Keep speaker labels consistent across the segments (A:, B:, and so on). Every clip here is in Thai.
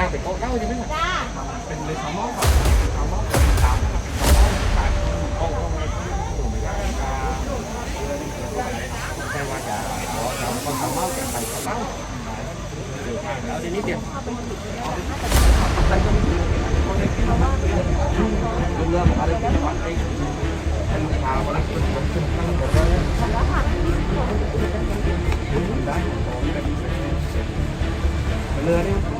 A: างไปโต๊ะเล่าใช่ไหม
B: จ้า
A: เป็นเลยสามมอครับสามมอเป็นสามนะครับเป็นสามมอขายของของอะไรที่ถูกไหมครับแค่ว่าจะขอเราคนสามมอจะไปเล่าเดี๋ยวข้างแล้วทีนี้เดียวเรื่องอะไรที่ฝันได้เป็นชาวอะไรเป็นคนขึ้นข้างบนได้เรือนี่คน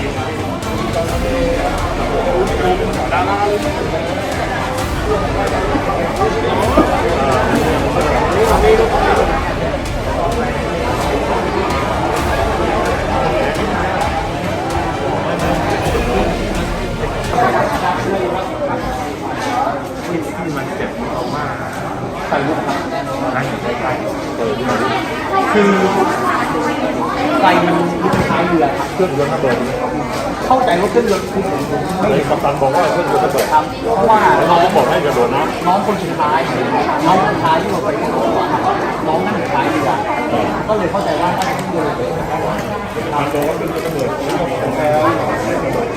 A: ที่ที่มันเจ็บออกมาใส่ลูกครับใส่ใส่เปิดมา
C: คือไฟมันลุกท้ายเรือครับ
A: เครื่องยนต์ระเบิด
C: เข้าใจว่าเครื่องยนต์คือผมผมไม่เห็น
A: กัปตันบอกว่าเครื่องยนต์ระเบิด
C: ครับเพราะว่า
A: แล้ว
C: น้อง
A: ก็บอกให้กระโดดน้
C: น้องคนสุดท้ายน้องคนสุดท้ายที่เราไปกับน้องน้องนั่งอยู่ท้ายเรือก็เลยเข้าใจว่าเครื่องยนต์ระเบิดำ
A: มันบอกว่าเครื่องยนต์ระเบิดแล้วให้กระโดด